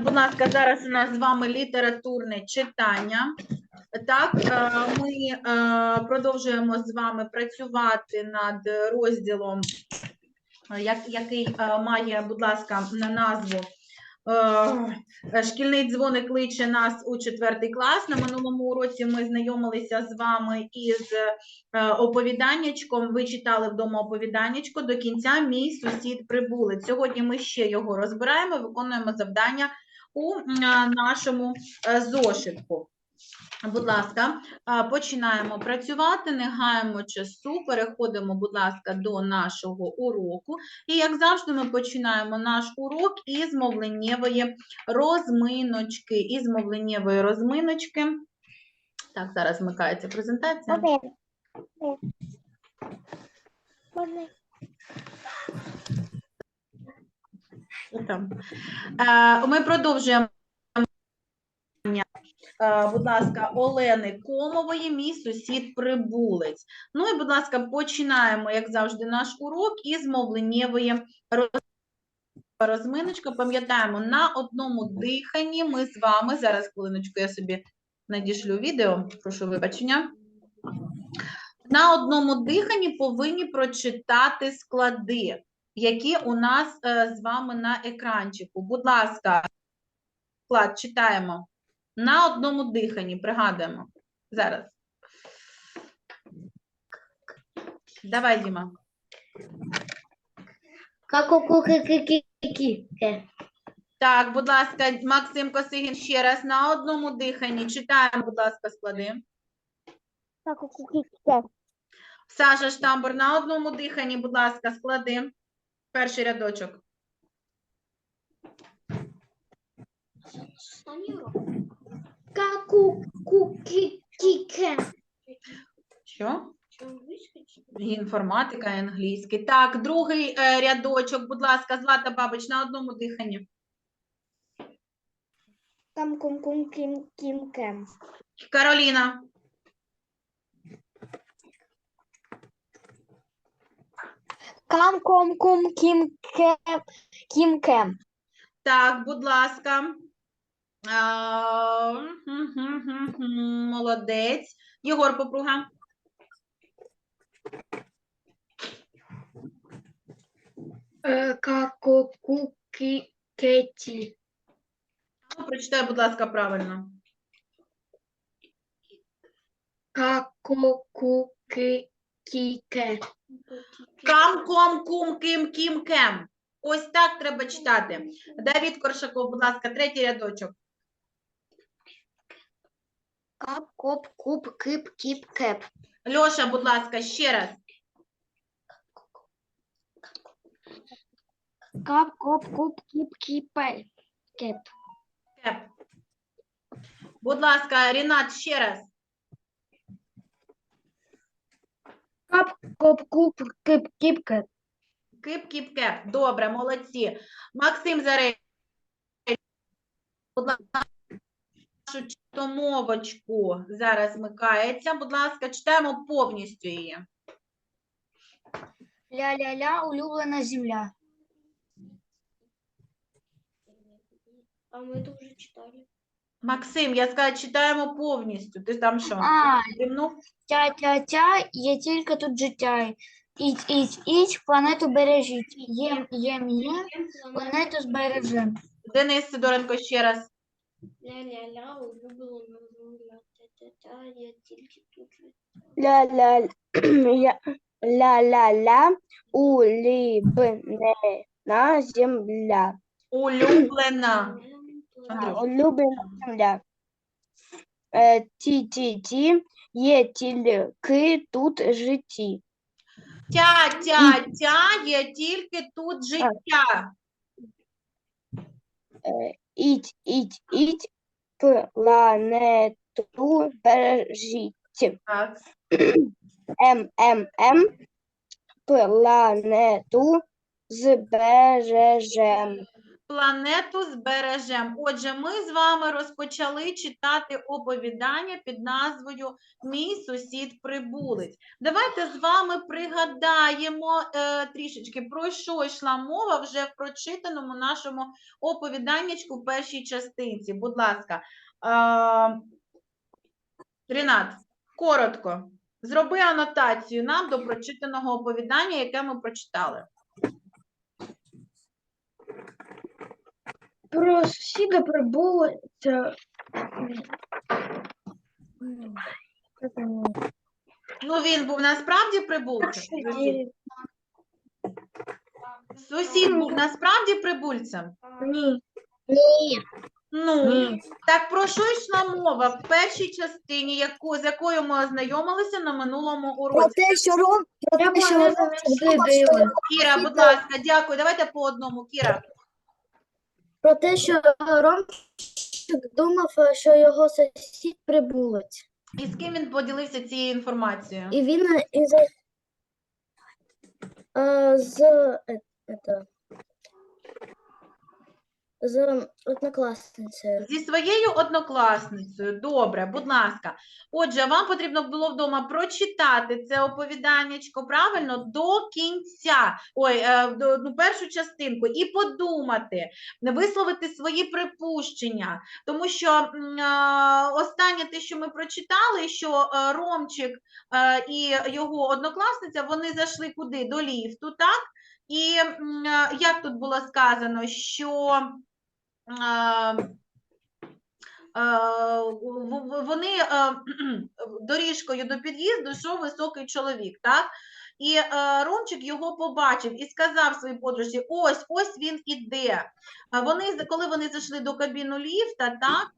Будь ласка, зараз у нас з вами літературне читання. Так, е, ми е, продовжуємо з вами працювати над розділом, який е, має, будь ласка, на назву Шкільний дзвоник кличе нас у четвертий клас. На минулому уроці ми знайомилися з вами із оповіданнячком. Ви читали вдома оповіданнячко. До кінця мій сусід прибулець. Сьогодні ми ще його розбираємо, виконуємо завдання у нашому е, зошитку. Будь ласка, починаємо працювати, не гаємо часу, переходимо, будь ласка, до нашого уроку. І, як завжди, ми починаємо наш урок із мовленнєвої розминочки. Із мовленнєвої розминочки. Так, зараз вмикається презентація. Можна? Можна? Що там? Е, Ми продовжуємо. Е, Будь ласка, Олени Комової, мій сусід прибулець. Ну і, будь ласка, починаємо, як завжди, наш урок із мовленнєвої роз- розминочки. Пам'ятаємо, на одному диханні ми з вами, зараз хвилиночку, я собі надішлю відео, прошу вибачення. На одному диханні повинні прочитати склади, які у нас е, з вами на екранчику. Будь ласка, склад читаємо. На одному диханні, пригадуємо. Зараз. Давай, Діма. Так, будь ласка, Максим Косигін ще раз на одному диханні. Читаємо, будь ласка, склади. Саша Штамбур на одному диханні, будь ласка, склади. Перший рядочок. Ка-ку-ку-ки-ки-ки. Що? Інформатика, англійський. Так, другий е, рядочок, будь ласка, Злата Бабич, на одному диханні. Кам-кум-кум-ким-ким-кем. Кароліна. Кам-ком-кум-ким-кем. Так, будь ласка. А, Молодець. Єгор Попруга. Ка-ку-ку-ки-ки-ті. Ну, Прочитай, будь ласка, правильно. Ка-ку-ку-ки-ке. Кам, ком, кум, ким, кім, кем. Ось так треба читати. Давід Коршаков, будь ласка, третій рядочок. Кап-коп-куп-кип-кіп-кеп. Льоша, будь ласка, ще раз. Кап-коп-куп-кіп-кіпе. Кеп. Кеп. Будь ласка, Рінат, ще раз. Кап-коп-куп-кіп-кіп-кеп. Кип, кіп, кеп. Добре, молодці. Максим Зарей. Будь ласка, нашу читомовочку зараз вмикається. Будь ласка, читаємо повністю її. Ля-ля-ля, улюблена земля. А мы это уже читали. Максим, я сказала, читаємо повністю. Ти там що? А, Зімнув? тя-тя-тя, є тільки тут життя. Іть, іть, іть, планету бережіть. Єм, єм, єм, планету збережем. Денис Сидоренко ще раз. Ля-ля-ля, улюблена земля. Тя-тя-тя, я тільки тут же. Ля-ля, я- ля-ля-ля, улюблена земля. Улюблена. Улюблена земля. Е, Ті-ті-ті, є тільки тут житті. Тя, тя, тя, є тільки тут життя. Е, Іть, іть, іть, планету бережіть. Так. М, М, М, планету збережем. Планету збережем. Отже, ми з вами розпочали читати оповідання під назвою Мій сусід прибулець. Давайте з вами пригадаємо е, трішечки, про що йшла мова вже в прочитаному нашому оповіданнячку першій частинці. Будь ласка, е, Рінат, коротко, зроби анотацію нам до прочитаного оповідання, яке ми прочитали. Про сусіда прибулиця. Ну, він був насправді прибульцем. Сусід. Був насправді прибульцем. Ні. Ні. Ну, Ні. так про що йшла мова в першій частині, яку, з якою ми ознайомилися на минулому Про уроці? те, що Ром, про те, що Ром Кіра, будь ласка, дякую. Давайте по одному. Кіра, Про те, що Ромчик думав, що його сусід прибулець. і з ким він поділився цією інформацією? І він із е, з е, это, з однокласницею. Зі своєю однокласницею. Добре, будь ласка. Отже, вам потрібно було вдома прочитати це оповіданнячко правильно до кінця, ой, е, до, ну, першу частинку, і подумати, висловити свої припущення. Тому що е, останнє те, що ми прочитали, що е, Ромчик е, і його однокласниця вони зайшли куди? До ліфту, так? І е, як тут було сказано, що. Е, вони е, доріжкою до під'їзду йшов високий чоловік, так? І е, Ромчик його побачив і сказав своїй подружці: ось, ось він іде. Вони, коли вони зайшли до кабіну ліфта, так,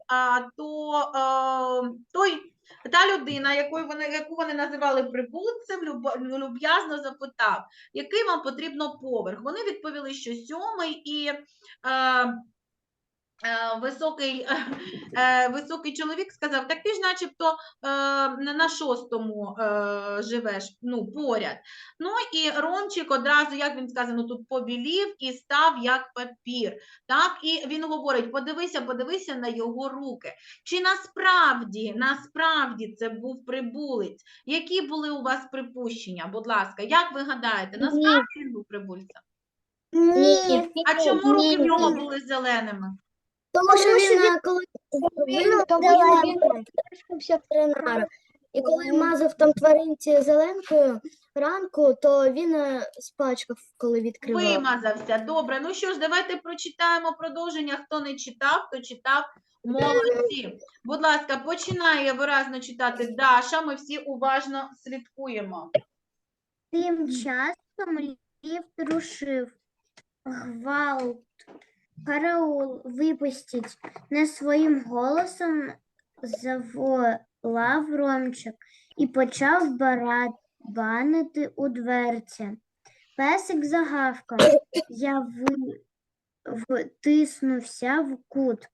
то той, та людина, якою вони, яку вони називали прибульцем, любо- люб'язно запитав, який вам потрібно поверх. Вони відповіли, що сьомий, і високий, е, високий чоловік сказав, так ти ж начебто е, на шостому е, живеш, ну, поряд. Ну і Ромчик одразу, як він сказано, тут побілів і став як папір. Так, і він говорить: подивися, подивися на його руки. Чи насправді, насправді це був прибулець? Які були у вас припущення? Будь ласка, як ви гадаєте, насправді він був прибульцем? Ні. А чому руки в нього були зеленими? Тому що він, він- коли він, він він ветеринара. І коли мазав там тваринці зеленкою ранку, то він е, спачкав, коли відкривав. Вимазався. Добре. Ну що ж, давайте прочитаємо продовження. Хто не читав, хто читав. Молодці. Будь ласка, починає виразно читати Даша. Ми всі уважно слідкуємо. Тим часом ліфт рушив. Гвалт, караул, випустіть. Не своїм голосом заволав Ромчик і почав барабанити у дверці. Песик загавкав. Я втиснувся в кут.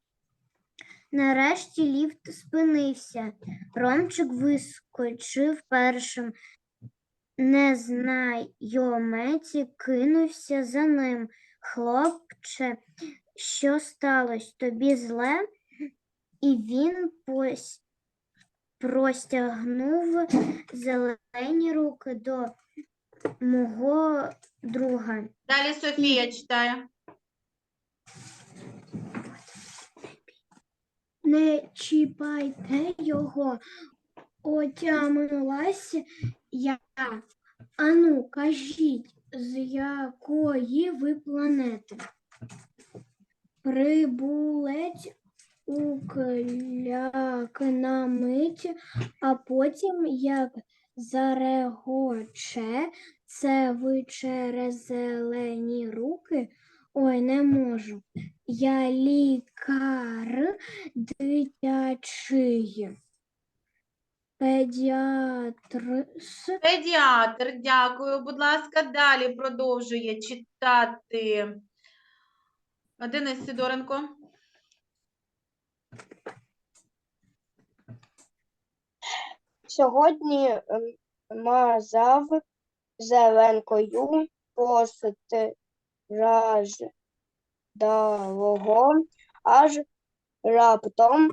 Нарешті ліфт спинився. Ромчик вискочив першим. Незнайомець кинувся за ним. Хлопче, що сталося? Тобі зле? І він пос... простягнув зелені руки до мого друга. Далі Софія читає. Не чіпайте його, отямилась я. Ану, кажіть, з якої ви планети? Прибулець укляк на мить, а потім, як зарегоче, це ви через зелені руки. Ой, не можу. Я лікар дитячий. Педіатр. Педіатр, дякую. Будь ласка, далі продовжує читати Денис Сидоренко. сьогодні мазав зеленкою постраж жадалого, аж раптом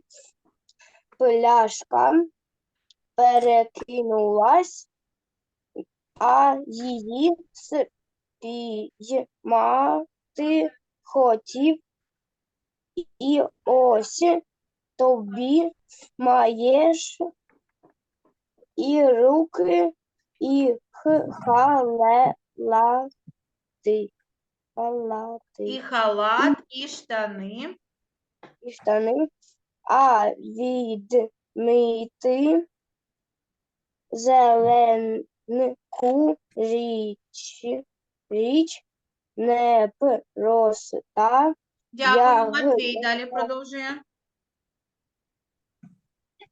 пляшка перекинулась, а її спіймати хотів. І ось тобі маєш і руки, і халати. Халати. І халат, і штани. і штани, а відмити зеленку річ, річ не проста. Дякую, Я Матвій. Далі продовжує.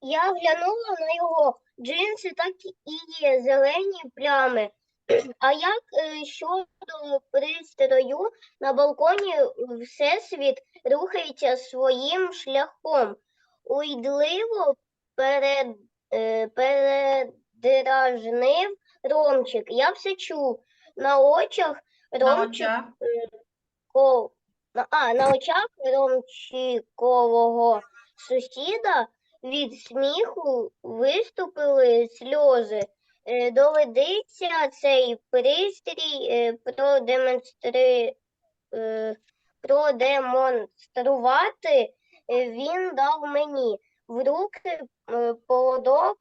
Я глянула на його джинси, так і є зелені плями. А як е, щодо пристрою на балконі Всесвіт рухається своїм шляхом. Уйдливо перед, е, передражнив Ромчик. Я все чув. На очах На Ромчик очах. ко- на- а, на очах Ромчикового сусіда від сміху виступили сльози. Е, Доведеться цей пристрій е, продемонстри... е, продемонструвати. Е, Він дав мені в руки е, поводок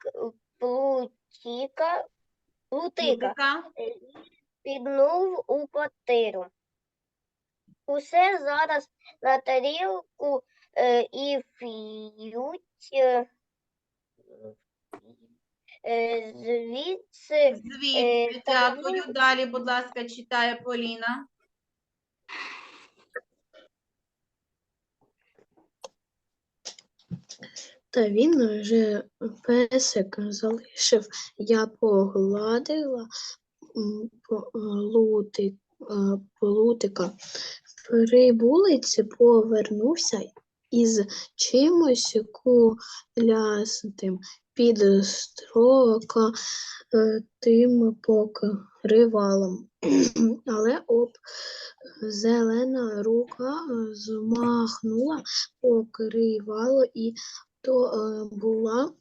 плутіка, плутика Музика. піднув у квартиру. Усе зараз на тарілку е, і ф'ють е, е, звідси Звідси. так, Дякую. ну- Далі, будь ласка, читає Поліна. Та він вже песик залишив, я погладила по- лути, е. При вулиці повернувся із чимось кулястим під строка е, тим покривалом. Але об зелена рука е, змахнула покривало і то е, була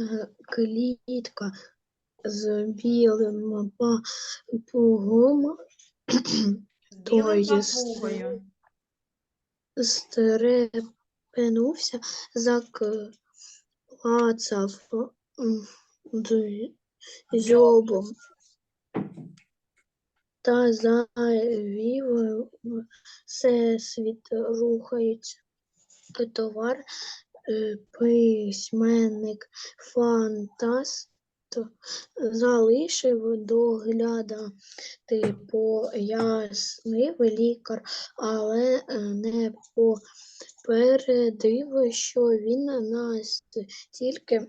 е, клітка з білим папугом, єс- папугою. стрепенувся, заклацав м, дз- зьобом та завів всесвіт рухається. Товар письменник фантаст залишив доглядати, пояснив лікар, але е, не попередив, що він настільки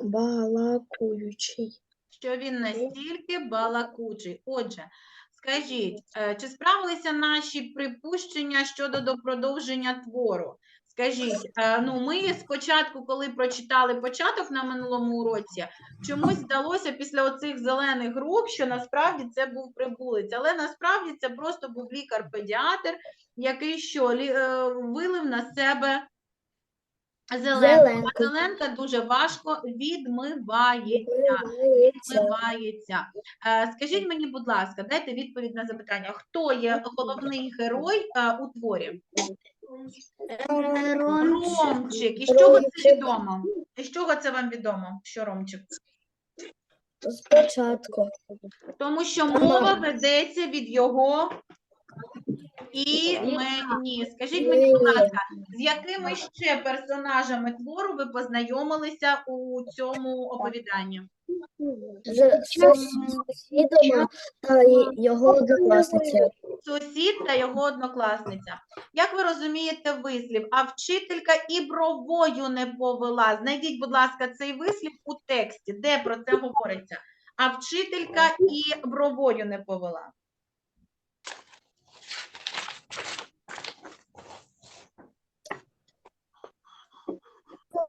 балакуючий. що він настільки балакучий. Отже, скажіть, е, чи справилися наші припущення щодо до продовження твору? Скажіть, е, ну ми спочатку, коли прочитали початок на минулому уроці, чомусь здалося після оцих зелених груп, що насправді це був прибулець, але насправді це просто був лікар-педіатр, який що е, вилив на себе Зеленку. Зеленка дуже важко відмивається Відмивається. Е, Скажіть мені, будь ласка, дайте відповідь на запитання. Хто є головний герой е, у творі? Ромчик. І з чого це відомо? І з чого це вам відомо, що Ромчик? Спочатку. Тому що мова ведеться від його імені. Скажіть мені, будь ласка, з якими ще персонажами твору ви познайомилися у цьому оповіданні? З сусідом та його однокласницею. Сусід та його однокласниця. Як ви розумієте вислів? А вчителька і бровою не повела. Знайдіть, будь ласка, цей вислів у тексті, де про це говориться. А вчителька і бровою не повела.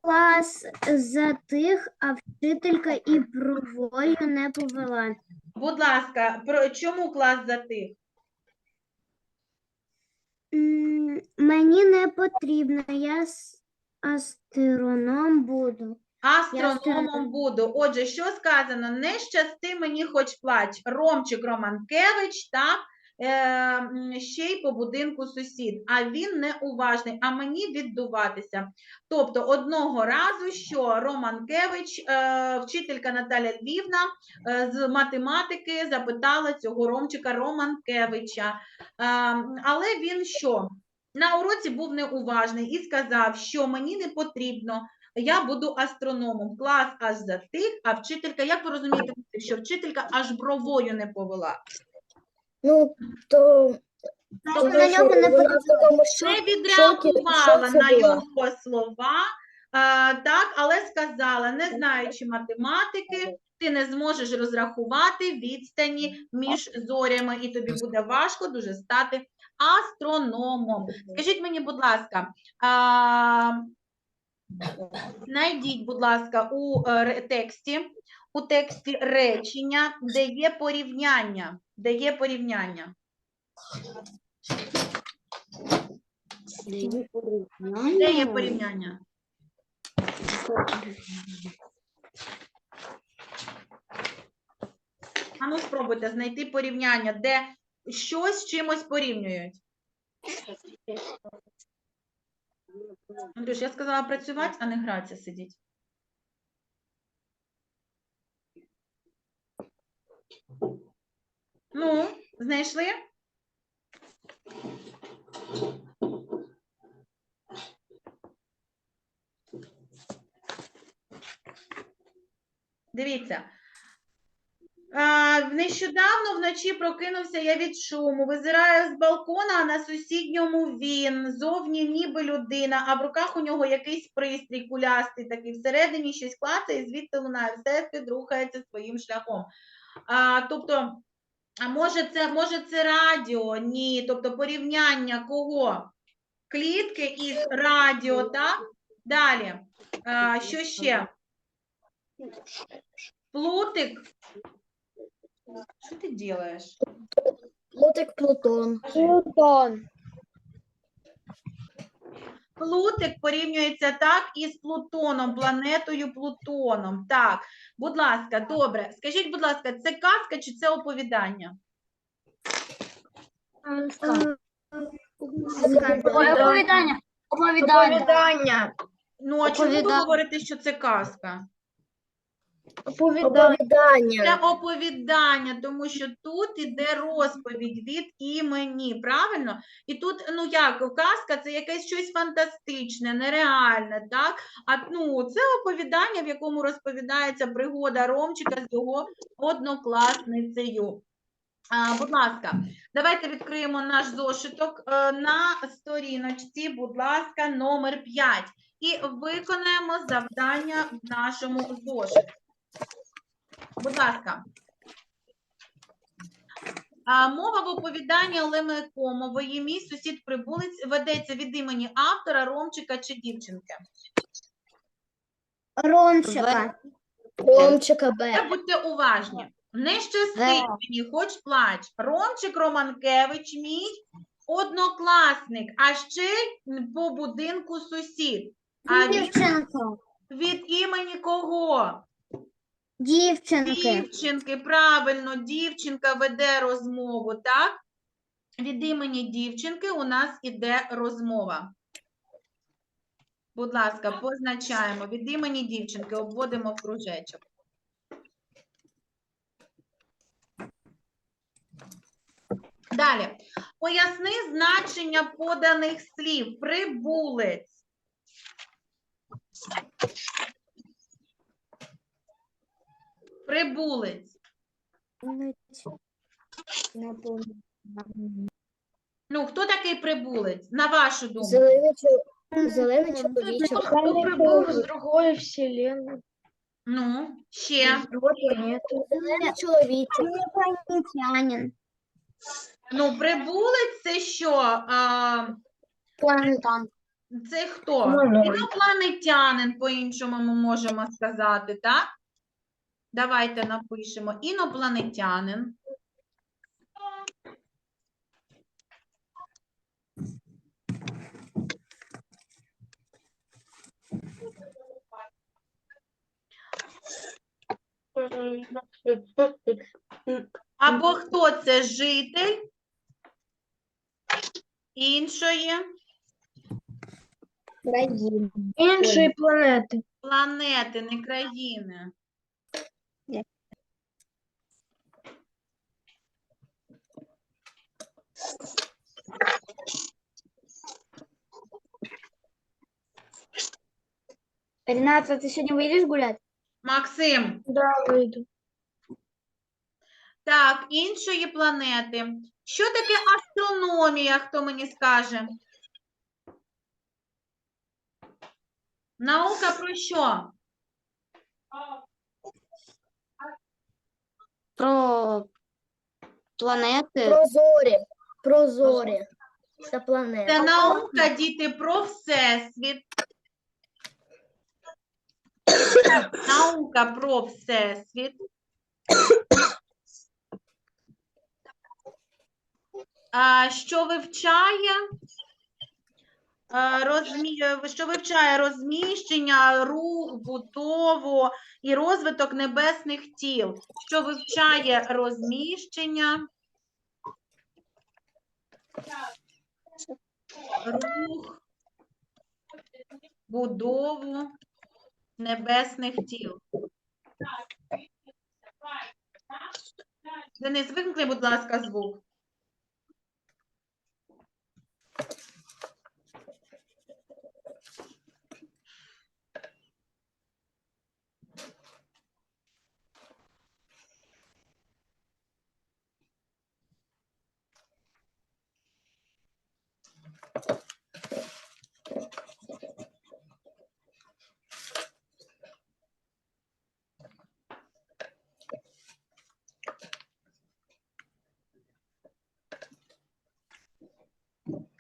Клас затих, а вчителька і бровою не повела. Будь ласка, про чому клас затих? потрібно. Я с- астроном буду. Астрономом буду. Отже, що сказано? Не щасти мені хоч плач. Ромчик Романкевич, так? Е, ще й по будинку сусід. А він неуважний, а мені віддуватися. Тобто одного разу, що Романкевич, е, вчителька Наталя Львівна е, з математики запитала цього Ромчика Романкевича. Але він що? На уроці був неуважний і сказав, що мені не потрібно я буду астрономом. Клас аж затих, а вчителька, як ви розумієте, що вчителька аж бровою не повела. Ну, то Тобто, на нього не в не відреагувала на його слова, а, так, але сказала, не знаючи математики, ти не зможеш розрахувати відстані між зорями, і тобі буде важко дуже стати астрономом. Скажіть мені, будь ласка, а, знайдіть, будь ласка, у е, тексті, у тексті речення, де є порівняння, де є порівняння. Де є порівняння? А ну спробуйте знайти порівняння, де щось з чимось порівнюють. Андрюш, я сказала працювати, а не гратися сидіть. Ну, знайшли? Дивіться. Нещодавно вночі прокинувся я від шуму, визираю з балкона, а на сусідньому він, зовні ніби людина, а в руках у нього якийсь пристрій кулястий, такий всередині щось клацає, і звідти лунає, всесвіт рухається своїм шляхом. А, тобто, а може це, може це радіо? Ні. Тобто порівняння кого? Клітки із радіо, так? Далі. А, що ще? Плутик. Що ти робиш? Плутик Плутон. Плутон. Плутик порівнюється так із Плутоном, планетою Плутоном. Так, будь ласка, добре. Скажіть, будь ласка, це казка чи це оповідання? Оповідання. Оповідання. Ну, а чому ви говорите, що це казка? Оповідання. Це оповідання, тому що тут іде розповідь від імені, правильно? І тут, ну як, казка це якесь щось фантастичне, нереальне, так? А ну, це оповідання, в якому розповідається пригода Ромчика з його однокласницею. А, будь ласка, давайте відкриємо наш зошиток е, на сторіночці, будь ласка, номер 5. І виконаємо завдання в нашому зошиті. Будь ласка. Мова в оповіданні Олени Комової «Мій сусід прибулець» ведеться від імені автора, Ромчика чи дівчинки. Ромчика. Ромчика Б. Будьте уважні. Не щастить мені, хоч плач. Ромчик Романкевич мій однокласник, а ще по будинку сусід. А від, від імені кого? Дівчинки. Дівчинки, правильно, дівчинка веде розмову, так? Від імені дівчинки у нас іде розмова. Будь ласка, позначаємо. Від імені дівчинки обводимо в кружечок. Далі. Поясни значення поданих слів. Прибулець. Прибулець. Ну, хто такий прибулець, на вашу думку? Зелений, чо- зелений чоловічок. Хто прибув з другої вселенної, Ну, ще. Зелений чоловічок. Інопланетянин. Ну, прибулець це що? А, Планетан. це хто? Інопланетянин, по-іншому ми можемо сказати, так? Давайте напишемо інопланетянин. Або хто це житель іншої. Іншої планети. Планети, не країни. Рената, ти сьогодні вийдеш гуляти? Максим, Да, вийду. так, іншої планети. Що таке астрономія, хто мені скаже? Наука про що? Про планети. Прозорі. Прозорі. Та планети. Це наука, діти, про всесвіт. Наука про всесвіт. А, що вивчає? А, Розмі... е, Що вивчає розміщення, рух, будову і розвиток небесних тіл? Що вивчає розміщення, рух, будову небесних тіл. Денис, вимкни, будь ласка, звук.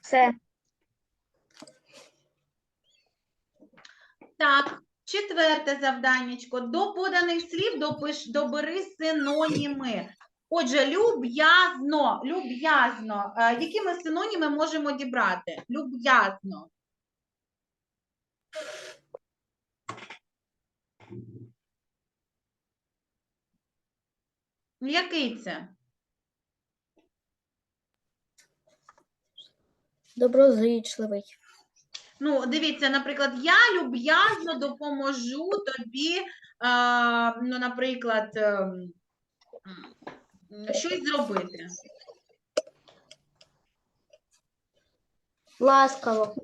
Все. Так, четверте завданнячко. До поданих слів допиш, добери синоніми. Отже, люб'язно, люб'язно. Е, Які ми синоніми можемо дібрати? Люб'язно. Який це? Доброзичливий. Ну, дивіться, наприклад, я люб'язно допоможу тобі, е, ну, наприклад, м, щось зробити. Ласкаво.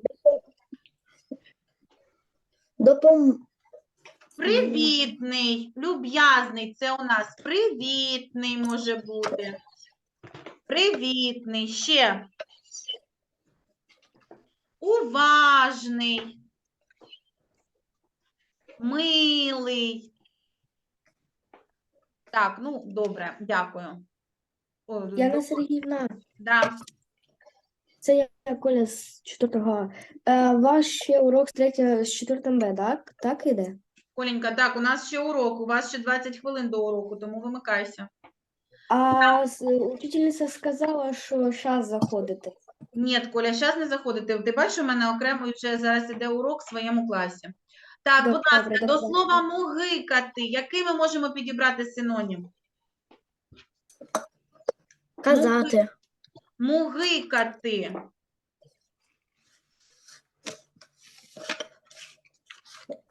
Допом... Привітний, люб'язний це у нас привітний може бути. Привітний, ще. Уважний. Милий. Так, ну, добре, дякую. О, Яна Сергіївна, да. це я Коля з 4 А. Е, ваш ще урок з 3 з 4 Б, так? Так іде? Коленька, так, у нас ще урок, у вас ще 20 хвилин до уроку, тому вимикайся. А з- учительниця сказала, що зараз заходите. Ні, Коля, зараз не заходите. Ти бачиш, у мене окремо вже зараз іде урок в своєму класі. Так, будь ласка, добре, до добре. слова мугикати. Який ми можемо підібрати синонім? Казати. Мугикати.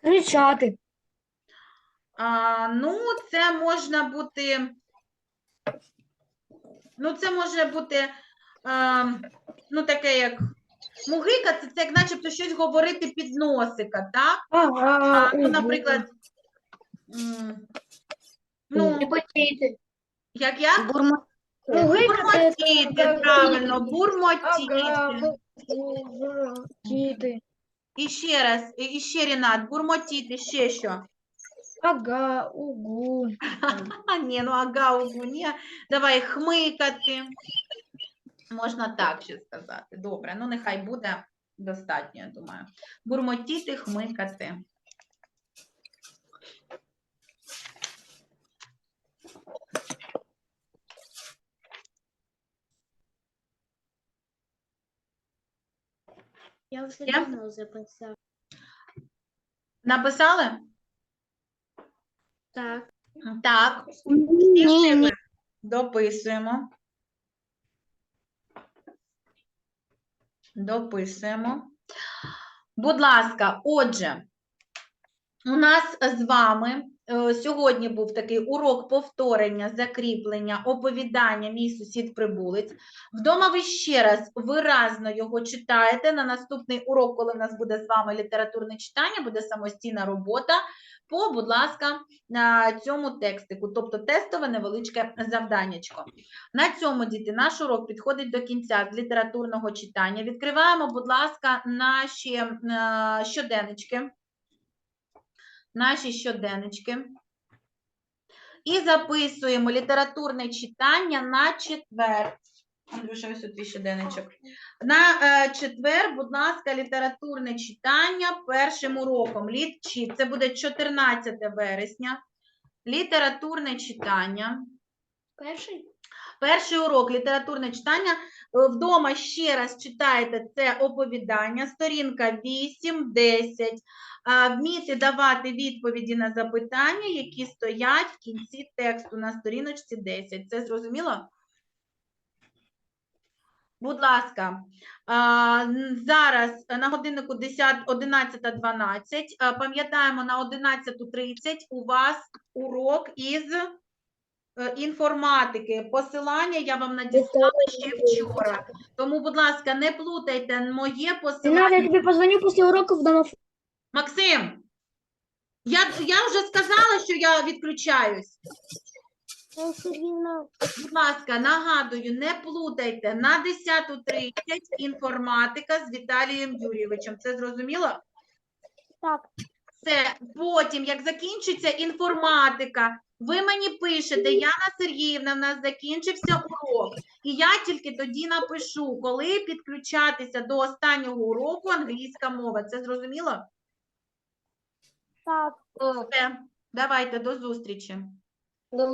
Кричати. А, ну, це можна бути. Ну, це може бути а, ну, таке, як мугика, це, це як начебто щось говорити під носика, так? Ага, А, ну, наприклад, м, ну, як як? Бурмо. Бурмотіти, правильно, бурмотіти. Ага, діти. І ще раз, і і ще Рінат, бурмотіти, ще що? Ага, угу. А, ні, ну ага, угу, ні. Давай хмикати. Можна так ще сказати. Добре, ну нехай буде достатньо, я думаю. Бурмотіти, хмикати. Я вже Я? давно записав. Написали? Так. Так, всі встигли? Дописуємо. Дописуємо. Будь ласка, отже, у нас з вами е, сьогодні був такий урок повторення, закріплення, оповідання Мій сусід прибулець. Вдома ви ще раз виразно його читаєте. На наступний урок, коли в нас буде з вами літературне читання, буде самостійна робота по, будь ласка, на цьому текстику, тобто тестове невеличке завданнячко. На цьому, діти, наш урок підходить до кінця з літературного читання. Відкриваємо, будь ласка, наші е, щоденнички. Наші щоденнички. І записуємо літературне читання на четвер. Андрюша, ось тут твій щоденничок. На е, четвер, будь ласка, літературне читання першим уроком. Літчі. Це буде 14 вересня. Літературне читання. Перший? Перший урок літературне читання. Е, Вдома ще раз читаєте це оповідання, сторінка 8-10. А, Вміти давати відповіді на запитання, які стоять в кінці тексту на сторіночці 10. Це зрозуміло? Будь ласка, зараз на годиннику 10, 11.12. Пам'ятаємо, на 11.30 у вас урок із е, інформатики. Посилання я вам надіслала ще вчора. Тому, будь ласка, не плутайте моє посилання. Я тобі позвоню після уроку вдома. Максим, я, я вже сказала, що я відключаюсь. Будь ласка, нагадую, не плутайте на 10.30 інформатика з Віталієм Юрійовичем. Це зрозуміло? Так. Все, потім, як закінчиться інформатика, ви мені пишете, Яна Сергіївна, в нас закінчився урок. І я тільки тоді напишу, коли підключатися до останнього уроку англійська мова. Це зрозуміло? Так. Все, давайте, до зустрічі. До